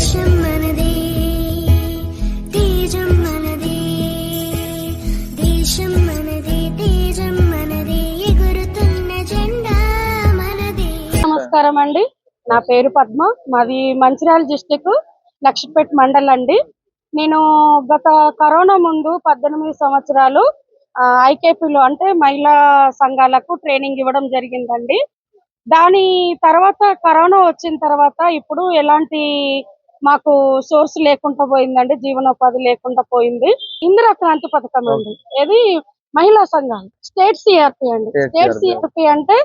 దేశం మనదే తేజం మనదే దేశం మనదే తేజం మనదే ఎగురుతున్న జెండా మనదే నమస్కారం అండి. నా పేరు పద్మ. మాది మంచిర్యాల డిస్టిక్ లక్ష్మీపేట మండల్ అండి. నేను గత కరోనా ముందు పద్దెనిమిది సంవత్సరాలు ఐకేపీలో అంటే మహిళా సంఘాలకు ట్రైనింగ్ ఇవ్వడం జరిగిందండి. దాని తర్వాత కరోనా వచ్చిన తర్వాత ఇప్పుడు ఎలాంటి మాకు సోర్స్ లేకుండా పోయిందండి జీవనోపాధి లేకుండా పోయింది. ఇందిరా క్రాంతి పథకం అండి. ఇది మహిళా సంఘాలు స్టేట్ సిఆర్పి అండి. స్టేట్. సిఆర్పి అంటే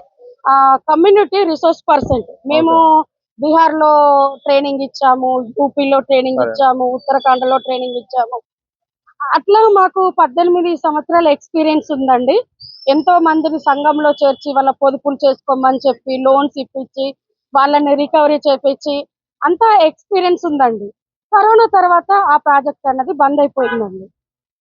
కమ్యూనిటీ రిసోర్స్ పర్సెంట్. మేము బీహార్లో ట్రైనింగ్ ఇచ్చాము యూపీలో ట్రైనింగ్. ఇచ్చాము ఉత్తరాఖండ్లో ట్రైనింగ్ ఇచ్చాము. అట్లా మాకు పద్దెనిమిది సంవత్సరాల ఎక్స్పీరియన్స్ ఉందండి. ఎంతో మందిని సంఘంలో చేర్చి వాళ్ళ పొదుపులు చేసుకోమని చెప్పి లోన్స్ ఇప్పించి వాళ్ళని రికవరీ చేపించి అంతా ఎక్స్పీరియన్స్ ఉందండి. కరోనా తర్వాత ఆ ప్రాజెక్ట్ అన్నది బంద్ అయిపోయిందండి.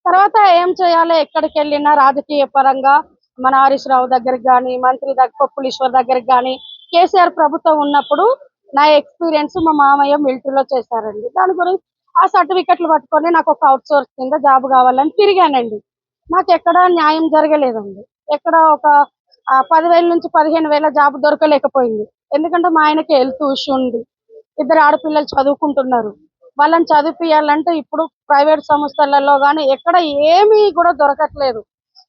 తర్వాత ఏం చేయాలి? ఎక్కడికి వెళ్ళినా రాజకీయ పరంగా మన హరీష్ రావు దగ్గరికి కానీ మంత్రి దగ్గర పప్పులేశ్వర్ దగ్గరికి కానీ కేసీఆర్ ప్రభుత్వం ఉన్నప్పుడు నా ఎక్స్పీరియన్స్ మా మామయ్య మిలిటరీలో చేశారండి. దాని గురించి ఆ సర్టిఫికెట్లు పట్టుకొని నాకు ఒక అవుట్ సోర్స్ కింద జాబ్ కావాలని తిరిగానండి. నాకు ఎక్కడ న్యాయం జరగలేదండి. ఎక్కడ ఒక పదివేల నుంచి పదిహేను వేల జాబ్ దొరకలేకపోయింది. ఎందుకంటే మా ఆయనకి హెల్త్ ఇష్యూ ఉంది. ఇద్దరు ఆడపిల్లలు చదువుకుంటున్నారు. వాళ్ళని చదివిపియాలంటే ఇప్పుడు ప్రైవేట్ సంస్థలలో కానీ ఎక్కడ ఏమీ కూడా దొరకట్లేదు.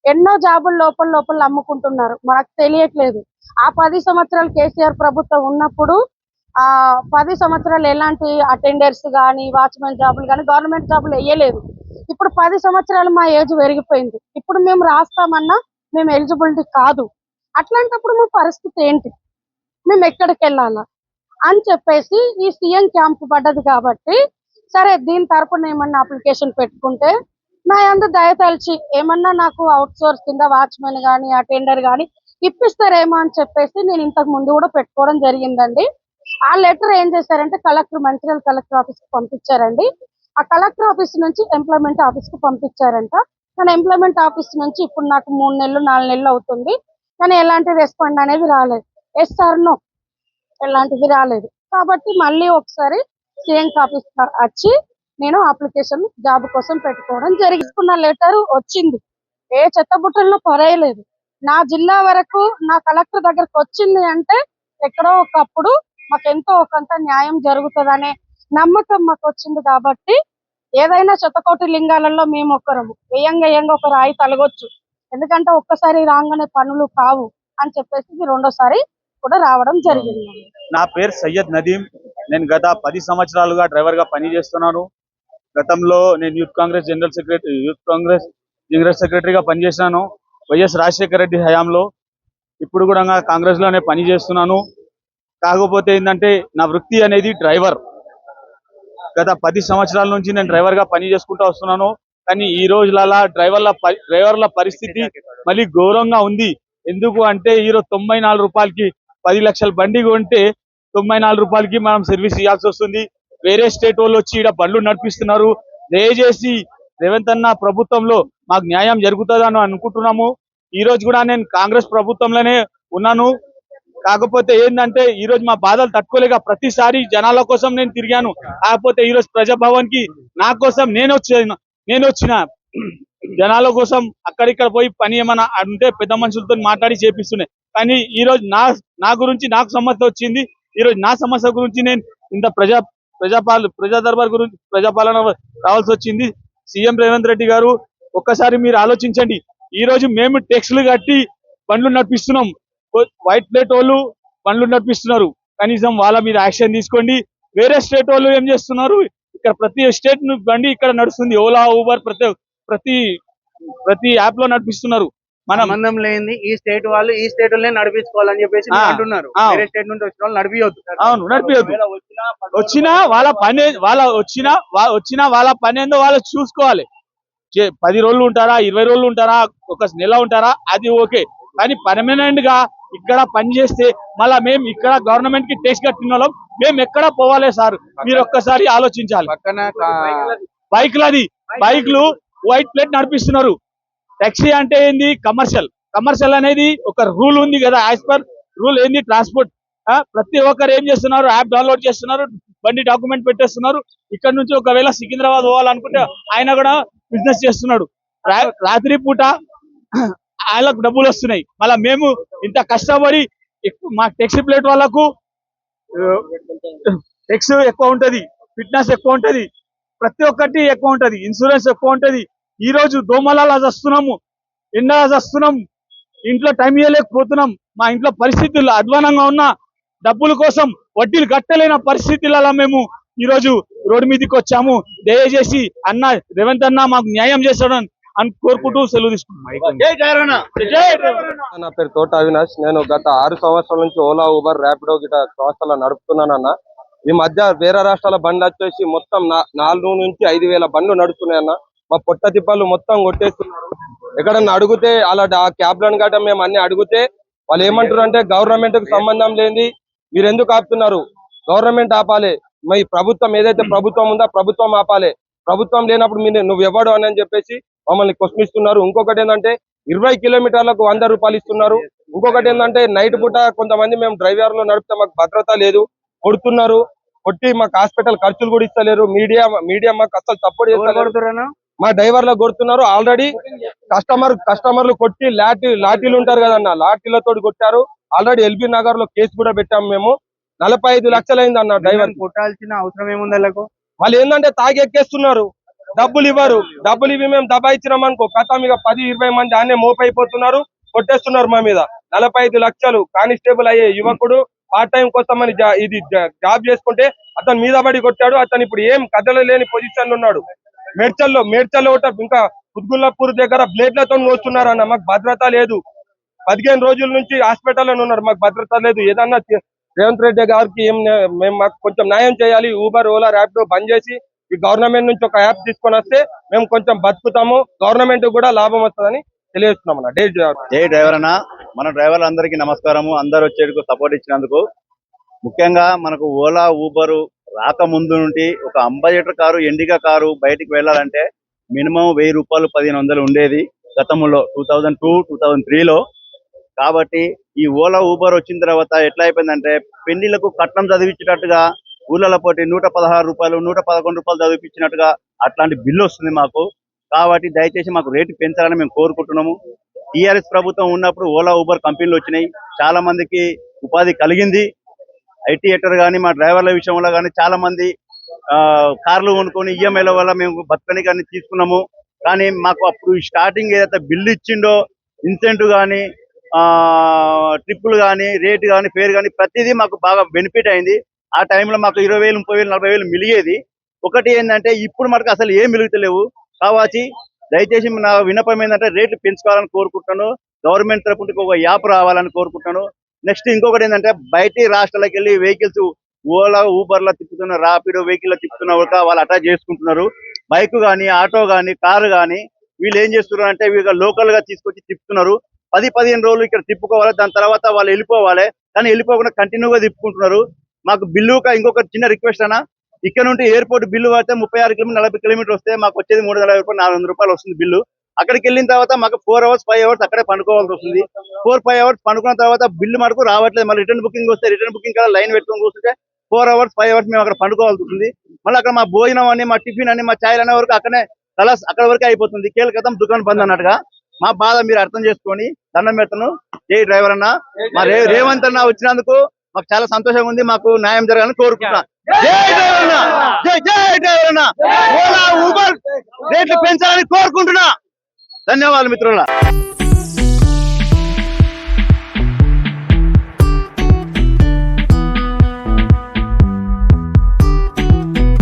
ఎన్నో జాబులు లోపల లోపల అమ్ముకుంటున్నారు. మనకు తెలియట్లేదు. ఆ పది సంవత్సరాలు కేసీఆర్ ప్రభుత్వం ఉన్నప్పుడు ఆ పది సంవత్సరాలు ఎలాంటి అటెండర్స్ కానీ వాచ్మెన్ జాబులు కానీ గవర్నమెంట్ జాబులు వేయలేదు. ఇప్పుడు పది సంవత్సరాలు మా ఏజ్ పెరిగిపోయింది. ఇప్పుడు మేము రాస్తామన్నా మేము ఎలిజిబిలిటీ కాదు. అట్లాంటప్పుడు మా పరిస్థితి ఏంటి? మేము ఎక్కడికి వెళ్ళాలా? అని చెప్పేసి ఈ సీఎం క్యాంప్ పడ్డది కాబట్టి సరే దీని తరపున ఏమన్నా అప్లికేషన్ పెట్టుకుంటే నా అందు దయతలిచి ఏమన్నా నాకు అవుట్ సోర్స్ కింద వాచ్మెన్ కానీ అటెండర్ కానీ ఇప్పిస్తారేమో అని చెప్పేసి నేను ఇంతకు ముందు కూడా పెట్టుకోవడం జరిగిందండి. ఆ లెటర్ ఏం చేశారంటే కలెక్టర్ మంచిర్యాల కలెక్టర్ ఆఫీస్కి పంపించారండి. ఆ కలెక్టర్ ఆఫీస్ నుంచి ఎంప్లాయ్మెంట్ ఆఫీస్కి పంపించారంట. కానీ ఎంప్లాయ్మెంట్ ఆఫీస్ నుంచి ఇప్పుడు నాకు మూడు నెలలు నాలుగు నెలలు అవుతుంది. కానీ ఎలాంటి రెస్పాండ్ అనేది రాలేదు. ఎస్ సార్ నో ఎలాంటిది రాలేదు. కాబట్టి మళ్ళీ ఒకసారి సీఎం ఆఫీస్ వచ్చి నేను అప్లికేషన్ జాబ్ కోసం పెట్టుకోవడం జరిగించుకున్న లెటర్ వచ్చింది. ఏ చెత్తబుట్టల్లో పరేయలేదు నా జిల్లా వరకు నా కలెక్టర్ దగ్గరకు వచ్చింది అంటే ఎక్కడో ఒకప్పుడు మాకెంతో ఒకంత న్యాయం జరుగుతుందనే నమ్మకం మాకు వచ్చింది కాబట్టి ఏదైనా శతకోటి లింగాలలో మేము ఒకరము. వేయంగా వేయంగా ఒక రాయి తలగొచ్చు. ఎందుకంటే ఒక్కసారి రాగానే పనులు కావు అని చెప్పేసి ఇది రెండోసారి కూడా రావడం జరిగింది. నా పేరు సయ్యద్ నదీం. నేను గత పది సంవత్సరాలుగా డ్రైవర్గా పనిచేస్తున్నాను. గతంలో నేను youth congress general secretary youth congress general సెక్రటరీగా పనిచేసినాను వైఎస్ రాజశేఖర రెడ్డి హయాంలో. ఇప్పుడు కూడా కాంగ్రెస్లోనే పని చేస్తున్నాను కాకపోతే ఏంటంటే నా వృత్తి అనేది డ్రైవర్. గత పది సంవత్సరాల నుంచి నేను డ్రైవర్గా పని చేసుకుంటూ వస్తున్నాను. కానీ ఈ రోజులలో డ్రైవర్ల డ్రైవర్ల పరిస్థితి మళ్ళీ ఘోరంగా ఉంది. ఎందుకు అంటే ఈరోజు తొంభై నాలుగు రూపాయలకి పది లక్షల బండి కొంటే తొంభై నాలుగు రూపాయలకి మనం సర్వీస్ ఇవ్వాల్సి వస్తుంది. వేరే స్టేట్ వాళ్ళు వచ్చి ఇక్కడ బండ్లు నడిపిస్తున్నారు. దయచేసి రేవంత్ అన్న ప్రభుత్వంలో మాకు న్యాయం జరుగుతుందని అనుకుంటున్నాము. ఈ రోజు కూడా నేను కాంగ్రెస్ ప్రభుత్వంలోనే ఉన్నాను. కాకపోతే ఏంటంటే ఈ రోజు మా బాధలు తట్టుకోలేక ప్రతిసారి జనాల కోసం నేను తిరిగాను. కాకపోతే ఈ రోజు ప్రజాభవన్కి నా కోసం నేను వచ్చిన నేను వచ్చిన జనాల కోసం అక్కడిక్కడ పోయి పని ఏమైనా అంటే పెద్ద మనుషులతో మాట్లాడి చేపిస్తున్నాయి కానీ ఈ రోజు నా నా గురించి నాకు సమస్య వచ్చింది. ఈ రోజు నా సమస్య గురించి నేను ఇంత ప్రజా ప్రజాపాల ప్రజా దర్బార్ గురించి ప్రజాపాలన రావాల్సి వచ్చింది. సీఎం రేవంత్ రెడ్డి గారు ఒక్కసారి మీరు ఆలోచించండి. ఈ రోజు మేము ట్యాక్స్లు కట్టి బండ్లు నడిపిస్తున్నాం. వైట్ ప్లేట్ వాళ్ళు బండ్లు నడిపిస్తున్నారు. కనీసం వాళ్ళ మీద యాక్షన్ తీసుకోండి. వేరే స్టేట్ వాళ్ళు ఏం చేస్తున్నారు? ఇక్కడ ప్రతి స్టేట్ బండి ఇక్కడ నడుస్తుంది. ఓలా ఊబర్ ప్రతి ప్రతి ప్రతి యాప్లో నడిపిస్తున్నారు. మనం సంబంధం లేని ఈ స్టేట్ వాళ్ళు ఈ స్టేట్ నడిపించుకోవాలని చెప్పేసి అంటున్నారు. వేరే స్టేట్ నుండి వచ్చిన వాళ్ళు నడిపియొద్దు. అవును నడిపియొద్దు. వచ్చినా వాళ్ళ పని వాళ్ళ వచ్చినా వచ్చినా వాళ్ళ పని ఏందో వాళ్ళు చూసుకోవాలి. పది రోజులు ఉంటారా? ఇరవై రోజులు ఉంటారా? ఒక నెల ఉంటారా? అది ఓకే. కానీ పర్మనెంట్గా ఇక్కడ పని చేస్తే మళ్ళా మేము ఇక్కడ గవర్నమెంట్కి టెస్ట్ కట్టిన వాళ్ళం మేము ఎక్కడ పోవాలి సార్? మీరు ఒక్కసారి ఆలోచించాలి. బైక్లది. బైక్లు. వైట్ ప్లేట్ నడిపిస్తున్నారు. టాక్సీ అంటే ఏంది? కమర్షియల్ కమర్షియల్ అనేది ఒక రూల్ ఉంది కదా యాజ్ పర్ రూల్ ఏంది? ట్రాన్స్పోర్ట్ ఆ, ప్రతి ఒక్కరు ఏం చేస్తున్నారు? యాప్ డౌన్లోడ్ చేస్తున్నారు బండి డాక్యుమెంట్ పెట్టేస్తున్నారు. ఇక్కడ నుంచి ఒకవేళ సికింద్రాబాద్ పోవాలనుకుంటే ఆయన కూడా బిజినెస్ చేస్తున్నాడు. రాత్రి పూట వాళ్ళకు డబ్బులు వస్తున్నాయి. మళ్ళీ మేము ఇంత కష్టపడి మా టెక్సీ ప్లేట్ వాళ్ళకు టెక్స్ ఎక్కువ ఉంటది ఫిట్నెస్ ఎక్కువ ఉంటది ప్రతి ఒక్కటి ఎక్కువ ఉంటది ఇన్సూరెన్స్ ఎక్కువ ఉంటది. ఈ రోజు దోమలాలా వస్తున్నాము ఎండా వస్తున్నాం ఇంట్లో టైం ఇవ్వలేకపోతున్నాం మా ఇంట్లో పరిస్థితులు అధ్వానంగా ఉన్న డబ్బుల కోసం వడ్డీలు కట్టలేని పరిస్థితులలో మేము ఈ రోజు రోడ్డు మీదకి వచ్చాము. దయచేసి అన్న రేవంత్ అన్న మాకు న్యాయం చేస్తాడని అని కోరుకుంటూ సెలవు జగన్ నా పేరు తోట అవినాష్. నేను గత ఆరు సంవత్సరాల నుంచి ఓలా ఊబర్ ర్యాపిడో గిట సంస్థలు నడుపుతున్నానన్న ఈ మధ్య వేరే రాష్ట్రాల బండి వచ్చేసి మొత్తం నా- నాలుగు నుంచి ఐదు వేల బండ్లు నడుస్తున్నాయన్న మా పొట్ట తిప్పలు మొత్తం కొట్టేస్తున్నారు. ఎక్కడన్నా అడిగితే అలా ఆ క్యాబ్లను గట్రా మేము అన్ని అడిగితే వాళ్ళు ఏమంటారు అంటే గవర్నమెంట్కు సంబంధం లేని మీరు ఎందుకు ఆపుతున్నారు? గవర్నమెంట్ ఆపాలి. మీ ప్రభుత్వం ఏదైతే ప్రభుత్వం ఉందో ప్రభుత్వం ఆపాలి. ప్రభుత్వం లేనప్పుడు మీరు నువ్వు ఎవడు అని అని చెప్పేసి మమ్మల్ని ప్రశ్నిస్తున్నారు ఇంకొకటి ఏంటంటే ఇరవై కిలోమీటర్లకు వంద రూపాయలు ఇస్తున్నారు. ఇంకొకటి ఏంటంటే నైట్ పూట కొంతమంది మేము డ్రైవర్లు నడిపితే మాకు భద్రత లేదు. కొడుతున్నారు. కొట్టి మాకు హాస్పిటల్ ఖర్చులు కూడా ఇస్తలేరు. మీడియా మీడియా మాకు అసలు సపోర్ట్ కొడుతుర్రన్నా? మా డ్రైవర్లకు కొడుతున్నారు ఆల్రెడీ. కస్టమర్ కస్టమర్లు కొట్టి లాఠీ లాఠీలు ఉంటారు కదన్న లాఠీలతో కొట్టారు. ఆల్రెడీ ఎల్బీ నగర్లో కేసు కూడా పెట్టాము మేము. నలభై ఐదు లక్షలైంది అన్న డ్రైవర్ కొట్టాల్సిన అవసరం ఏముంది వాళ్ళు ఏంటంటే తాగి ఎక్కేస్తున్నారు డబ్బులు ఇవ్వరు. డబ్బులు ఇవి మేము దబాయించినాం అనుకో కథ మీద పది ఇరవై మంది ఆనే మోపైపోతున్నారు కొట్టేస్తున్నారు మా మీద. నలభై ఐదు లక్షలు కానిస్టేబుల్ అయ్యే యువకుడు పార్ట్ టైం కోసమని జా- ఇది జాబ్ చేసుకుంటే అతను మీద పడి కొట్టాడు. అతను ఇప్పుడు ఏం కదలలేని పొజిషన్లో ఉన్నాడు. మేడ్చల్లో మేడ్చల్లో ఒకటి ఇంకా కుత్గుల్లాపూర్ దగ్గర బ్లేడ్లతో వస్తున్నారు అన్న మాకు భద్రత లేదు. పదిహేను రోజుల నుంచి హాస్పిటల్లో ఉన్నారు మాకు భద్రత లేదు. ఏదన్నా రేవంత్ రెడ్డి గారికి ఏం మేము మాకు కొంచెం న్యాయం చేయాలి. ఊబర్ ఓలా ర్యాపిడో బంద్ చేసి ఈ గవర్నమెంట్ నుంచి ఒక యాప్ తీసుకొని వస్తే మేము కొంచెం బతుకుతాము. గవర్నమెంట్ కూడా లాభం వస్తుందని తెలియజేస్తున్నాం అన్న. డే డ్రైవర్ అన్న. మన డ్రైవర్ అందరికీ నమస్కారము. అందరు వచ్చేందుకు సపోర్ట్ ఇచ్చినందుకు. ముఖ్యంగా మనకు ఓలా ఊబరు రాకముందు నుండి ఒక అంబాసిడర్ కారు ఎండిగా కారు బయటికి వెళ్ళాలంటే మినిమం వెయ్యి రూపాయలు పదిహేను వందలు ఉండేది గతంలో two thousand two two thousand త్రీలో. కాబట్టి ఈ ఓలా ఊబర్ వచ్చిన తర్వాత ఎట్లా అయిపోయిందంటే పెళ్ళిలకు కట్నం చదివించేటట్టుగా ఊళ్ళలో పోటీ నూట పదహారు రూపాయలు నూట పదకొండు రూపాయలు చదివించినట్టుగా అట్లాంటి బిల్లు వస్తుంది మాకు. కాబట్టి దయచేసి మాకు రేటు పెంచాలని మేము కోరుకుంటున్నాము. టీఆర్ఎస్ ప్రభుత్వం ఉన్నప్పుడు ఓలా ఊబర్ కంపెనీలు వచ్చినాయి. చాలా మందికి ఉపాధి కలిగింది. ఐటీ ఎటర్ కానీ మా డ్రైవర్ల విషయంలో కానీ చాలా మంది ఆ, కార్లు కొనుక్కొని ఈఎంఐల వల్ల మేము బతుకని కానీ తీసుకున్నాము. కానీ మాకు అప్పుడు స్టార్టింగ్ ఏదైతే బిల్లు ఇచ్చిండో ఇన్సెంటివ్ కానీ ట్రిప్పులు కానీ రేటు కానీ ఫేర్ కానీ ప్రతిదీ మాకు బాగా బెనిఫిట్ అయింది. ఆ టైంలో మాకు ఇరవై వేలు ముప్పై వేలు నలభై వేలు మిలిగేది. ఒకటి ఏంటంటే ఇప్పుడు మనకు అసలు ఏం మిలుగుతలేవు. కావాచి దయచేసి నా విన్నపం ఏంటంటే రేట్లు పెంచుకోవాలని కోరుకుంటున్నాను. గవర్నమెంట్ తరపు ఒక యాప్ రావాలని కోరుకుంటున్నాను. నెక్స్ట్ ఇంకొకటి ఏంటంటే బయటి రాష్ట్రాలకు వెళ్ళి వెహికల్స్ ఓలా ఊబర్లో తిప్పుతున్న రాపిడో వెహికల్ తిప్పుతున్న ఒక వాళ్ళు అటాచ్ చేసుకుంటున్నారు. బైక్ కానీ ఆటో కానీ కారు కానీ వీళ్ళు ఏం చేస్తున్నారు అంటే వీళ్ళు లోకల్గా తీసుకొచ్చి తిప్పుతున్నారు. పది పదిహేను రోజులు ఇక్కడ తిప్పుకోవాలి దాని తర్వాత వాళ్ళు వెళ్ళిపోవాలి. కానీ వెళ్ళిపోకుండా కంటిన్యూగా తిప్పుకుంటున్నారు. మాకు బిల్లు ఇంకొక చిన్న రిక్వెస్ట్ అన్న. ఇక్కడ నుండి ఎయిర్పోర్ట్ బిల్లు పడితే ముప్పై ఆరు కిలోమీటర్ నలభై కిలోమీటర్ వస్తే మాకు వచ్చేది మూడు వందల రూపాయలు నాలుగు రూపాయలు వస్తుంది బిల్లు. అక్కడికి వెళ్ళిన తర్వాత మాకు ఫోర్ అవర్స్ ఫైవ్ అవర్స్ అక్కడే పండుకోవాల్సి వస్తుంది. ఫోర్ ఫైవ్ అవర్స్ పండుకున్న తర్వాత బిల్లు మనకు రావట్లేదు. మళ్ళీ రిటర్న్ బుకింగ్ వస్తే రిటర్న్ బుకింగ్ కదా లైన్ పెట్టుకొని కూర్చుంటే ఫోర్ అవర్స్ ఫైవ్ అవర్స్ మేము అక్కడ పండుకోవాల్సి ఉంటుంది మళ్ళీ అక్కడ మా భోజనం అని మా టిఫిన్ అని మా ఛాయలు అనే వరకు అక్కడనే కలాస్ అక్కడ వరకు అయిపోతుంది. కేలకతం దుకాణం బంద్ అన్నట్టుగా. మా బాధ మీరు అర్థం చేసుకొని దండం పెడతాను జై డ్రైవర్ అన్న. మా రే రేవంత్ అన్న వచ్చినందుకు మాకు చాలా సంతోషంగా ఉంది. మాకు న్యాయం జరగాలని కోరుకుంటున్నా. రేట్లు పెంచాలని కోరుకుంటున్నా. धन्यवाद मित्रांना.